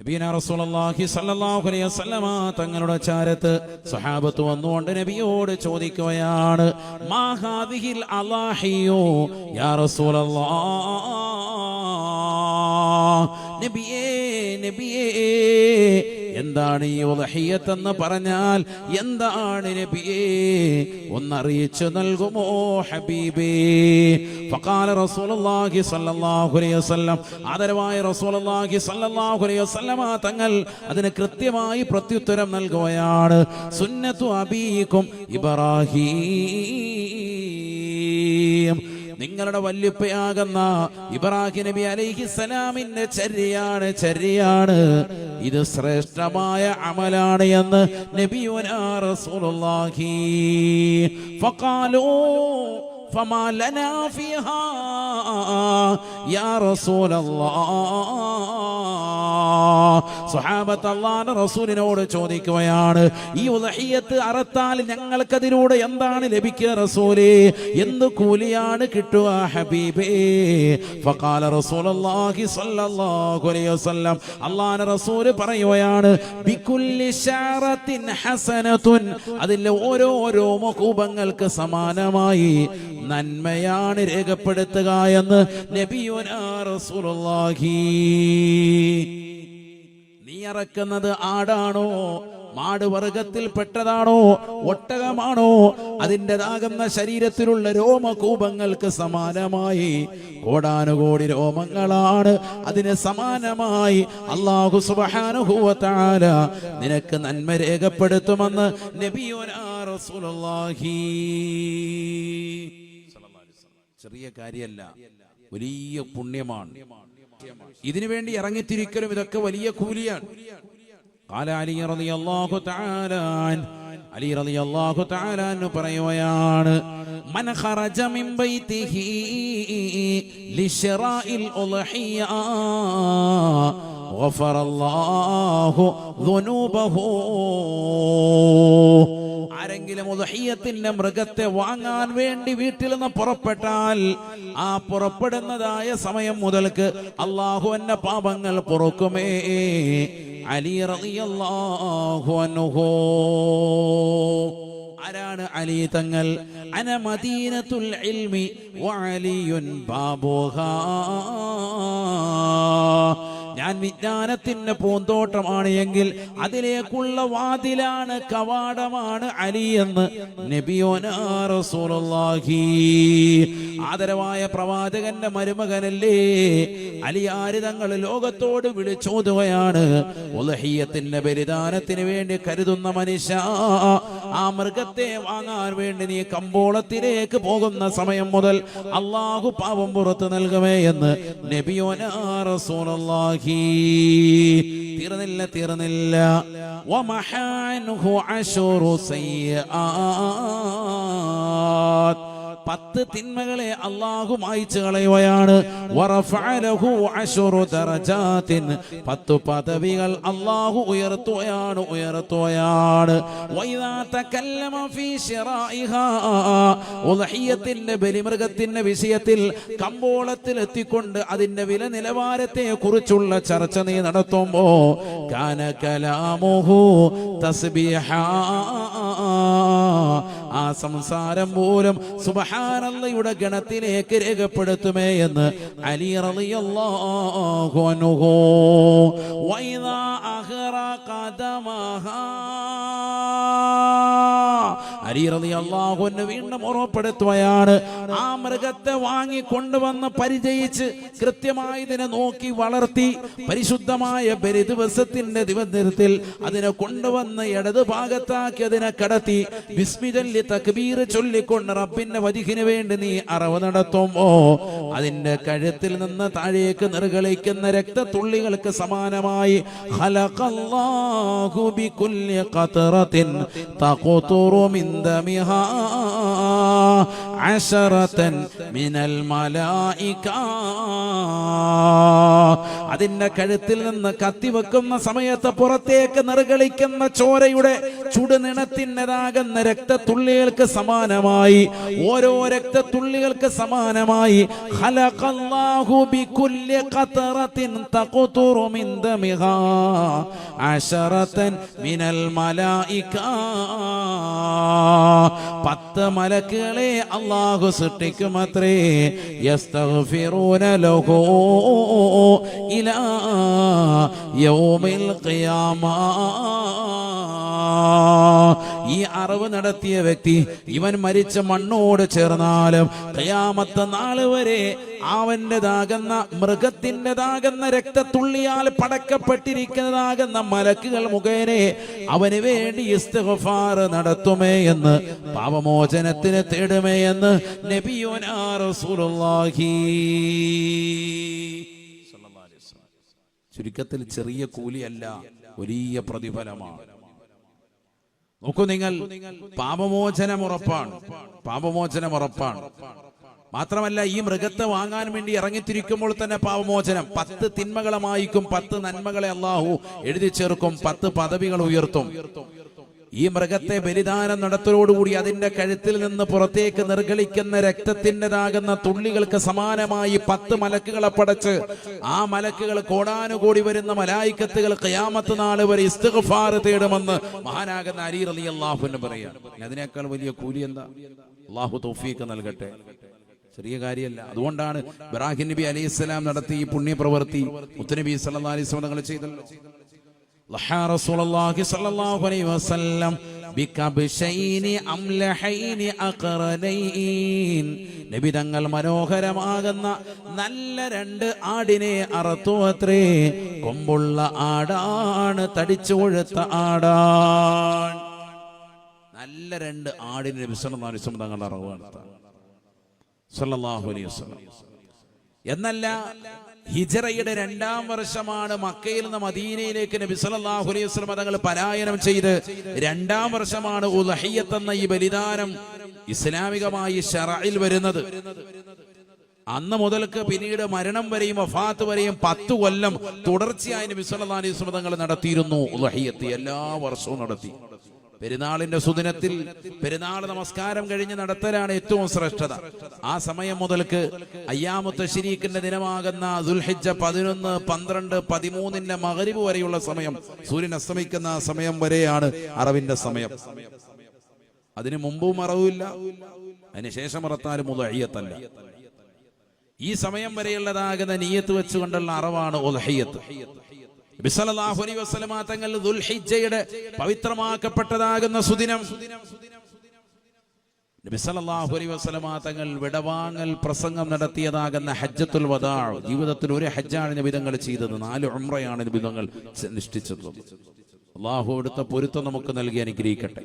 നബീന റസൂലുള്ളാഹി സ്വല്ലല്ലാഹു അലൈഹി വസല്ലമ തങ്ങളുടെ ചാരത്ത് സഹാബത്ത് വന്നുകൊണ്ട് നബിയോട് ചോദിക്കുകയാണ് മാ ഹാദിഹിൽ അലാഹിയോ? യാ റസൂലല്ലാഹ് നബിയേ നബിയേ എന്താണ് ഈ ഉലഹിയത്ത് എന്ന് പറഞ്ഞാൽ എന്താണ് നബിയേ? ഒന്നറിയിച്ചു നൽകുമോ ഹബീബേ? ഫഖാല റസൂലുള്ളാഹി സ്വല്ലല്ലാഹു അലൈഹി വസല്ലം ആദരവായ റസൂലുള്ളാഹി സ്വല്ലല്ലാഹു അലൈഹി വസല്ലമ തങ്ങൾ അതിന് കൃത്യമായി പ്രത്യുത്തരം നൽകുകയാണ്. സുന്നത്തു അബീക്കും ഇബ്രാഹീം നിങ്ങളുടെ വല്യുപ്പയാകുന്ന ഇബ്രാഹിം നബി അലൈഹിസലാമിന്റെ ചര്യയാണ് ചര്യയാണ്. ഇത് ശ്രേഷ്ഠമായ അമലാണ് എന്ന് നബിയുനാ റസൂലുള്ളാഹി. ഫഖാലൂ فما لنا فيها يا رسول الله സ്വഹാബത്ത് അള്ളാന്റെ റസൂലിനോട് ചോദിക്കുകയാണ് ഈ ഉലഹിയത്ത് അറത്താൽ ഞങ്ങൾക്കതിലൂടെ എന്താണ് ലഭിക്കുക റസൂലേ എന്ത് കൂലിയാണ് കിട്ടുക ഹബീബേ ഫഖാല റസൂലുള്ളാഹി സ്വല്ലല്ലാഹു അലൈഹി വസല്ലം അള്ളാന്റെ റസൂല് പറയുകയാണ് ബികുല്ലി ശഅറത്തിൻ ഹസനത്തുൻ അതിലെ ഓരോ രോമകൂപങ്ങൾക്ക് സമാനമായി നന്മയാണ് രേഖപ്പെടുത്തുക എന്ന് നബിയുനാ റസൂലുള്ളാഹി. നീ ഇറക്കുന്നത് ആടാണോ? മാടുവർഗത്തിൽ പെട്ടതാണോ? ഒട്ടകമാണോ? അതിന്റെതാകുന്ന ശരീരത്തിലുള്ള രോമകൂപങ്ങൾക്ക് സമാനമായി കോടാനുകോടി രോമങ്ങളാണ്. അതിന് സമാനമായി അള്ളാഹു സുബാനുഭൂവത്താല നിനക്ക് നന്മ രേഖപ്പെടുത്തുമെന്ന് നബിയോനാ റസൂലുള്ളാഹി. ചെറിയ കാര്യമല്ല വലിയ പുണ്യമാണ് ഇതിനു വേണ്ടി ഇറങ്ങിത്തിരിക്കലും ഇതൊക്കെ വലിയ കൂലിയാണ് قال علي رضي الله تعالى عنه അലി റളിയല്ലാഹു തആല അൻഹു പറയുകയാണ് മൻ ഖറജ മിൻ ബൈതിഹി ലിശ്റാഇൽ ഉൾഹിയ غفر الله ذنوبه ആരെങ്കിലും ഉദഹിയത്തിന്റെ മൃഗത്തെ വാങ്ങാൻ വേണ്ടി വീട്ടിൽ നിന്ന് പുറപ്പെട്ടാൽ ആ പുറപ്പെടുന്നതായ സമയം മുതൽക്ക് അള്ളാഹു എന്നെ പാപങ്ങൾ പുറക്കുമേ. അലി റളിയല്ലാഹു അൻഹു. ആരാണ് അലി തങ്ങൾ? അന മദീനത്തുൽ ഇൽമി വഅലിയുൻ ബാബുഹാ. ഞാൻ വിജ്ഞാനത്തിന്റെ പൂന്തോട്ടമാണ് എങ്കിൽ അതിലേക്കുള്ള വാതിലാണ് കവാടമാണ് അലി എന്ന് നബിയോനാ റസൂലുള്ളാഹി. ആദരവായ പ്രവാചകന്റെ മരുമകനല്ലേ? അലിയാര് തങ്ങൾ ലോകത്തോട് വിളിച്ചോതുകയാണ്? ഉലഹിയത്തിന്റെ ബലിദാനത്തിന് വേണ്ടി കരുതുന്ന മനുഷ്യ ആ മൃഗത്തെ വാങ്ങാൻ വേണ്ടി നീ കമ്പോളത്തിലേക്ക് പോകുന്ന സമയം മുതൽ അള്ളാഹു പാപം പുറത്തു നൽകുമേ എന്ന് നബിയോനാഹി തീർന്നില്ല തീർന്നില്ല. വമഹാനുഹു അശുറു സയ്യിആത്ത് പത്ത് തിന്മകളെ അള്ളാഹു മായിച്ചു കളയുകയാണ്. പത്തു പദവികൾ അള്ളാഹു ഉയർത്തുകയാണ് ഉയർത്തുകയാണ്. ബലിമൃഗത്തിന്റെ വിഷയത്തിൽ കമ്പോളത്തിൽ എത്തിക്കൊണ്ട് അതിന്റെ വില നിലവാരത്തെ കുറിച്ചുള്ള ചർച്ച നീ നടത്തുമ്പോ കാന തസ്ബീഹാ. ആ സംസാരം പോലും സുബഹാനല്ലയുടെ ഗണത്തിലേക്ക് രേഖപ്പെടുത്തുമേ എന്ന് അലി റളിയല്ലാഹു അലി അൻഹു വീണ്ടും ഓർമ്മപ്പെടുത്തുകയാണ്. ആ മൃഗത്തെ വാങ്ങി കൊണ്ടുവന്ന് പരിചയിച്ച് കൃത്യമായി ഇതിനെ നോക്കി വളർത്തി പരിശുദ്ധമായ ബലി ദിവസത്തിന്റെ ദിവസത്തിൽ അതിനെ കൊണ്ടുവന്ന് ഇടത് ഭാഗത്താക്കി അതിനെ കടത്തി വിസ്മിതല്ലി തക്ബീർ ചൊല്ലിക്കൊണ്ട് റബ്ബിന്റെ വധിക്കിന് വേണ്ടി നീ അറവ് നടത്തുമ്പോ അതിന്റെ കഴുത്തിൽ നിന്ന് താഴേക്ക് നിർഗളിക്കുന്ന രക്തത്തുള്ളികൾക്ക് സമാനമായി ഖലഖല്ലാഹു ബികുല്ലി ഖത്റത്തിൻ തഖ്തുറു മിൻ ദമിഹാ അശറതൻ മിനൽ മലായിക. അതിന്റെ കഴുത്തിൽ നിന്ന് കത്തിവെക്കുന്ന സമയത്ത് പുറത്തേക്ക് നിറകളിക്കുന്ന ചോരയുടെ ചുടുനിണത്തിന്റെതാകുന്ന രക്തത്തുള്ളികൾക്ക് സമാനമായി ഓരോ രക്തത്തുള്ളികൾക്ക് സമാനമായി. പത്ത് മലക്കുകളെ അള്ളാഹു സൃഷ്ടിക്കുമത്രേ. യൗമിൽ ഖിയാമ. ഈ അറിവ് നടത്തിയ വ്യക്തി ഇവൻ മരിച്ച മണ്ണോട് ചേർന്നാലും കയാമത്ത നാൾ വരെ അവന്റെതാകുന്ന മൃഗത്തിന്റെതാകുന്ന രക്തത്തുള്ളിയാൽ പടക്കപ്പെട്ടിരിക്കുന്നതാകുന്ന മലക്കുകൾ മുഖേനെ അവന് വേണ്ടി ഇസ്തഫാർ നടത്തുമേ എന്ന് പാപമോചനത്തിന് തേടുമേ എന്ന് നബിയോനാ ചുരുക്കത്തിൽ ചെറിയ കൂലിയല്ല വലിയ പ്രതിഫലമാണ്. നോക്കൂ നിങ്ങൾ പാപമോചനം ഉറപ്പാണ്. പാപമോചനം ഉറപ്പാണ്. മാത്രമല്ല ഈ മൃഗത്തെ വാങ്ങാൻ വേണ്ടി ഇറങ്ങിത്തിരിക്കുമ്പോൾ തന്നെ പാപമോചനം. പത്ത് തിന്മകളെ മായിക്കും പത്ത് നന്മകളെ അള്ളാഹു എഴുതി ചേർക്കും പത്ത് പദവികൾ ഉയർത്തും. ഈ മൃഗത്തെ ബലിദാനം നടത്തലോടുകൂടി അതിന്റെ കഴുത്തിൽ നിന്ന് പുറത്തേക്ക് നിർഗളിക്കുന്ന രക്തത്തിന്റെതാകുന്ന തുള്ളികൾക്ക് സമാനമായി പത്ത് മലക്കുകളെ പടച്ച് ആ മലക്കുകൾ കോടാനുകൂടി വരുന്ന മലായിക്കത്തുകൾ കയാമത്ത് നാൾ വരെ ഇസ്തിഗ്ഫാർ തേടുമെന്ന് മഹാനാകുന്ന അലി റലി അള്ളാഹുവിന് പറയാം. അതിനേക്കാൾ വലിയ കൂലി എന്താ? അള്ളാഹു തൗഫീഖ് നൽകട്ടെ. ചെറിയ കാര്യമല്ല. അതുകൊണ്ടാണ് ഇബ്രാഹിം നബി അലൈഹി സ്വലാം നടത്തി ഈ പുണ്യപ്രവൃത്തി. മുത്തുനബി സല്ലാ അലൈഹി വസല്ലം തങ്ങൾ ചെയ്തല്ലോ. നബിതങ്ങൾ മനോഹരമാകുന്ന നല്ല രണ്ട് ആടിനെ അറത്തു അത്രേ. കൊമ്പുള്ള ആടാണ് തടിച്ചു കൊഴുത്ത നല്ല രണ്ട് ആടിനെ വിശ്വനാരിസം തങ്ങളുടെ അറവ് നടത്താം അലൈഹി എന്നല്ല ഹിജറയുടെ രണ്ടാം വർഷമാണ് മക്കയിൽ നിന്ന് മദീനയിലേക്ക് നബി സല്ലല്ലാഹു അലൈഹി പലായനം ചെയ്ത്. രണ്ടാം വർഷമാണ് ഉലഹിയത്ത് എന്ന ഈ ബലിദാനം ഇസ്ലാമികമായി ഷറയിൽ വരുന്നത്. അന്ന് മുതൽക്ക് പിന്നീട് മരണം വരെയും വഫാത്ത് വരെയും പത്തു കൊല്ലം തുടർച്ചയായി നബി സല്ലല്ലാഹു അലൈഹി നടത്തിയിരുന്നു ഉലഹിയത്ത് എല്ലാ വർഷവും നടത്തി. പെരുന്നാളിന്റെ സുദിനത്തിൽ പെരുന്നാൾ നമസ്കാരം കഴിഞ്ഞ് നടത്തലാണ് ഏറ്റവും ശ്രേഷ്ഠത. ആ സമയം മുതൽക്ക് അയ്യാമുത്ത ഷരീഖിന്റെ ദിനമാകുന്ന ദുൽഹിജ പതിനൊന്ന് പന്ത്രണ്ട് പതിമൂന്നിന്റെ മകരിവ് വരെയുള്ള സമയം സൂര്യൻ അസ്തമിക്കുന്ന സമയം വരെയാണ് അറവിന്റെ സമയം. അതിനു മുമ്പും അറവില്ല അതിനുശേഷം അറത്താലും മുതയ്യത്തല്ല ഈ സമയം വരെയുള്ളതാകുന്ന നീയത്ത് വെച്ചുകൊണ്ടുള്ള അറവാണ് ഉൽഹിയത്ത്. നബി സല്ലല്ലാഹു അലൈഹി വസല്ലമ തങ്ങൾ ദുൽഹിജ്ജയുടെ പവിത്രമാക്കപ്പെട്ടതാകുന്ന സുദിനം. നബി സല്ലല്ലാഹു അലൈഹി വസല്ലമ തങ്ങൾ വിടവാങ്ങൽ പ്രസംഗം നടത്തിയതാകുന്ന ഹജ്ജത്തുൽ വദാ. ജീവിതത്തിൽ ഒരു ഹജ്ജാണ് നബിതങ്ങൾ ചെയ്തത്. നാല് ഉംറയാണ് നബിതങ്ങൾ നിഷ്ഠിച്ചത് അള്ളാഹു എടുത്ത പൊരുത്തം നമുക്ക് നൽകി അനുഗ്രഹിക്കട്ടെ.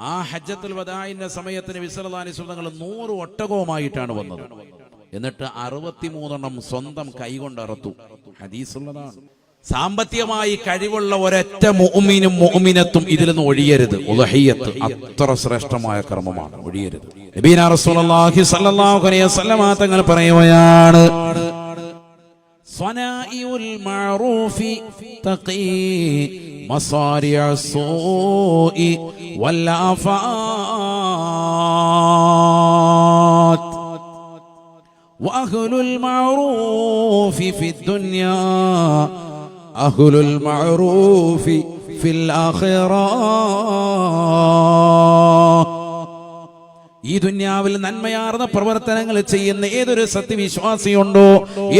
ആ ഹജ്ജത്തുൽ വദാഇന്റെ സമയത്തിന് വിസലദാനിസുതങ്ങൾ നൂറ് ഒട്ടകവുമായിട്ടാണ് വന്നത്. എന്നിട്ട് അറുപത്തിമൂന്നെണ്ണം സ്വന്തം കൈകൊണ്ട് അറുത്തു. ഹദീസുള്ളതാണ്. സാമ്പത്തികമായി കഴിവുള്ള ഒരൊറ്റ മുഅ്മിനും മുഅ്മിനത്തും ഇതിൽ നിന്ന് ഒഴിയരുത് ഉദഹിയത്ത് അത്ര ശ്രേഷ്ഠമായ കർമ്മമാണ് ഒഴിയരുത് നബീന റസൂലുള്ളാഹി സ്വല്ലല്ലാഹു അലൈഹി വസല്ലമ തങ്ങൾ പറയുകയാണ് صنائع المعروف تقي مصارع السوء والآفات وأهل المعروف في الدنيا أهل മഅറൂഫി ഫിൽ ആഖിറ ഈ ദുന്യാവിൽ നന്മയാർന്ന പ്രവർത്തനങ്ങൾ ചെയ്യുന്ന ഏതൊരു സത്യവിശ്വാസിയുണ്ടോ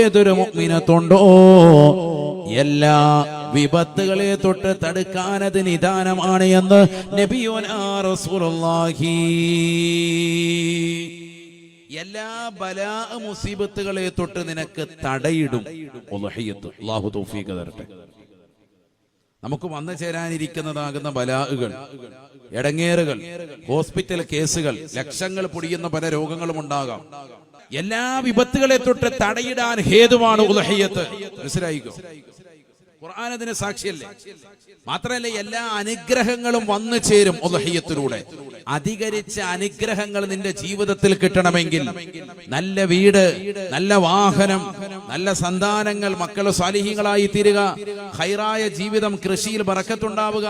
ഏതൊരു മുഗ്മിനത്തുണ്ടോ എല്ലാ വിപത്തുകളെ തൊട്ട് തടുക്കാനത് നിദാനമാണ് എന്ന് നബിയോൻ റസൂലുള്ളാഹി എല്ലാ ബലാ മുസീബത്തുകളെ തൊട്ട് നിനക്ക് തടയിടും. അള്ളാഹു തൗഫീഖ് തരട്ടെ. നമുക്ക് വന്നു ചേരാനിരിക്കുന്നതാകുന്ന ബലാഹുകൾ എടങ്ങേറുകൾ ഹോസ്പിറ്റൽ കേസുകൾ ലക്ഷങ്ങൾ പൊടിയുന്ന പല രോഗങ്ങളും ഉണ്ടാകാം. എല്ലാ വിപത്തുകളെ തൊട്ട് തടയിടാൻ ഹേതുവാണ് ഉലഹയ്യത്ത് മനസ്സിലായിക്കോ? ഖുർആൻ അതിന് സാക്ഷിയല്ലേ? മാത്രമല്ല എല്ലാ അനുഗ്രഹങ്ങളും വന്നു ചേരും ഒലഹയ്യത്തിലൂടെ അധികരിച്ച അനുഗ്രഹങ്ങൾ നിന്റെ ജീവിതത്തിൽ കിട്ടണമെങ്കിൽ നല്ല വീട് നല്ല വാഹനം നല്ല സന്താനങ്ങൾ മക്കൾ സാലിഹികളായി തീരുക ഹൈറായ ജീവിതം കൃഷിയിൽ പറക്കത്തുണ്ടാവുക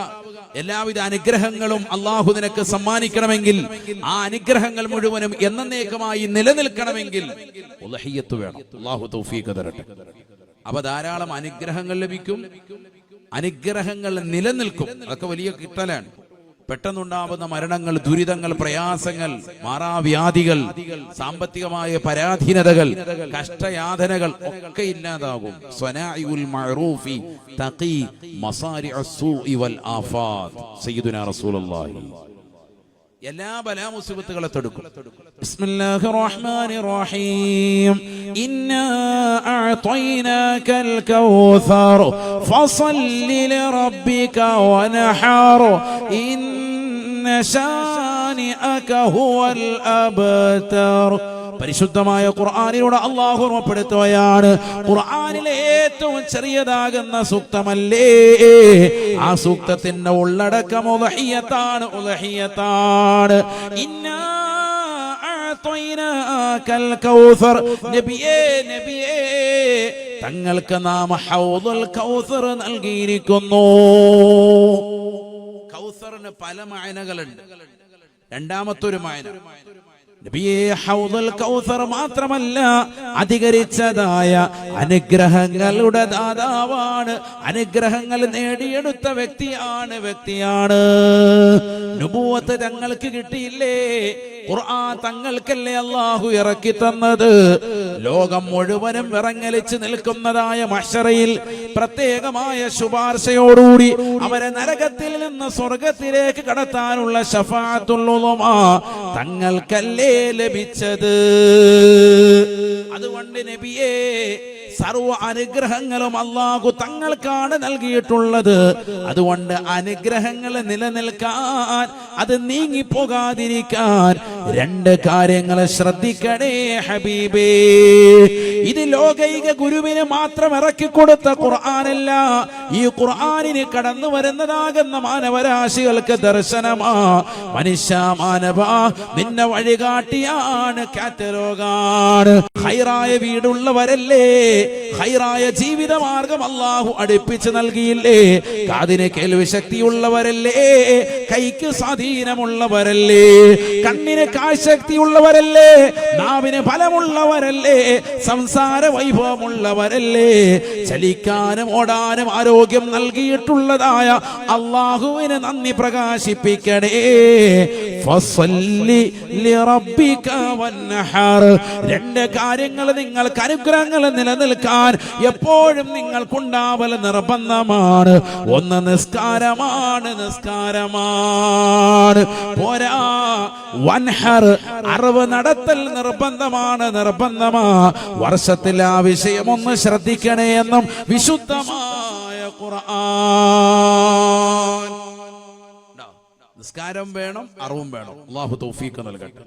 എല്ലാവിധ അനുഗ്രഹങ്ങളും അള്ളാഹു നിനക്ക് സമ്മാനിക്കണമെങ്കിൽ ആ അനുഗ്രഹങ്ങൾ മുഴുവനും എന്നേക്കമായി നിലനിൽക്കണമെങ്കിൽ വേണം. അള്ളാഹു തൗഫീഖ് തരട്ടെ. അപ്പൊ ധാരാളം അനുഗ്രഹങ്ങൾ ലഭിക്കും. അനുഗ്രഹങ്ങൾ നിലനിൽക്കും. അതൊക്കെ വലിയ കിട്ടലാണ്. പെട്ടെന്നുണ്ടാവുന്ന മരണങ്ങൾ ദുരിതങ്ങൾ പ്രയാസങ്ങൾ മാറാവ്യാധികൾ സാമ്പത്തികമായ പരാധീനതകൾ കഷ്ടയാതനകൾ ഒക്കെ ഇല്ലാതാകും. സയ്യിദുനാ റസൂലുള്ളാഹി. എല്ലാ ബലാമുസിബത്തുകളെ തടുക്കും ബിസ്മില്ലാഹിർ റഹ്മാനിർ റഹീം ഇന്നാ അഅതൈനാകൽ കൗസർ ഫസല്ലി ലിറബ്ബിക വനഹർ ഇന്ന ശാനിഅക ഹുവൽ അബ്തർ പരിശുദ്ധമായ ഖുർആാനിലൂടെ അള്ളാഹു ഓർമ്മപ്പെടുത്തുകയാണ്. ഖുർആാനിലെ ഏറ്റവും ചെറിയതാകുന്ന സൂക്തമല്ലേ? ആ സൂക്തത്തിന്റെ ഉള്ളടക്കം ഉലഹിയത്താണ് ഇന്നാ കൽ കൗസർ. നബിയേ നബിയേ തങ്ങൾക്ക് നാം ഹൗദുൽ കൗസർ നൽകിയിരിക്കുന്നു. കൗസറിന് പല മായനകളുണ്ട്. രണ്ടാമത്തെ ഒരു മായന. ഹൗദുൽ കൗസർ മാത്രമല്ല അധികരിച്ചതായ അനുഗ്രഹങ്ങളുടെ ദാതാവാണ്. അനുഗ്രഹങ്ങൾ നേടിയെടുത്ത വ്യക്തിയാണ് വ്യക്തിയാണ്. നുബൂവത്ത് തങ്ങൾക്ക് കിട്ടിയില്ലേ? ഖുർആൻ തങ്ങൾക്കല്ലേ അള്ളാഹു ഇറക്കി തന്നത്? ലോകം മുഴുവനും വിറങ്ങലിച്ച് നിൽക്കുന്നതായ മഷറയിൽ പ്രത്യേകമായ ശുപാർശയോടുകൂടി അവരെ നരകത്തിൽ നിന്ന് സ്വർഗത്തിലേക്ക് കടത്താനുള്ള ഷഫാത്തുള്ളുമ തങ്ങൾക്കല്ലേ ലഭിച്ചത്? അതുകൊണ്ട് നബിയേ സർവ അനുഗ്രഹങ്ങളും അള്ളാഹു തങ്ങൾക്കാണ് നൽകിയിട്ടുള്ളത്. അതുകൊണ്ട് അനുഗ്രഹങ്ങൾ നിലനിൽക്കാൻ അത് നീങ്ങി പോകാതിരിക്കാൻ രണ്ട് കാര്യങ്ങൾ ശ്രദ്ധിക്കണേ ഹബീബേ. ഇത് ലോകൈക ഗുരുവിന് മാത്രം ഇറക്കി കൊടുത്ത ഖുർആാനല്ല. ഈ ഖുർആാനിന് കടന്നു വരുന്നതാകുന്ന മാനവരാശികൾക്ക് ദർശനമാ. മനുഷ്യ മാനവ നിന്നെ വഴികാട്ടിയാണ് കാറ്റലോകാണ് ഹൈറായ വീടുള്ളവരല്ലേ? ഹൈറായ ജീവിത മാർഗം അള്ളാഹു അടുപ്പിച്ച് നൽകിയില്ലേ? കാതിന് കേൾവി ശക്തിയുള്ളവരല്ലേ കൈക്ക് സ്വാധീനമുള്ളവരല്ലേ? കണ്ണിന് കാഴ്ചശക്തിയുള്ളവരല്ലേ? നാവിന് ഫലമുള്ളവരല്ലേ? സംസാര വൈഭവമുള്ളവരല്ലേ? ചലിക്കാനും ഓടാനും ആരോഗ്യം നൽകിയിട്ടുള്ളതായ അള്ളാഹുവിന് നന്ദി പ്രകാശിപ്പിക്കണേ. രണ്ട് കാര്യങ്ങൾ നിങ്ങൾക്ക് അനുഗ്രഹങ്ങൾ നിലനിൽക്കാൻ എപ്പോഴും നിങ്ങൾക്കുണ്ടാവൽ നിർബന്ധമാണ്. ഒന്ന് നിസ്കാരമാണ് നിസ്കാരമാണ്. പോരാ വൻഹർ അറിവ് നടത്തൽ നിർബന്ധമാണ് നിർബന്ധമാ. വർഷത്തിൽ ആ വിഷയം ഒന്ന് ശ്രദ്ധിക്കണേ എന്നും വിശുദ്ധമായ ഖുർആൻ. നിസ്കാരം വേണം അറിവും വേണം. അള്ളാഹു തൗഫീഖ് നൽകട്ടെ.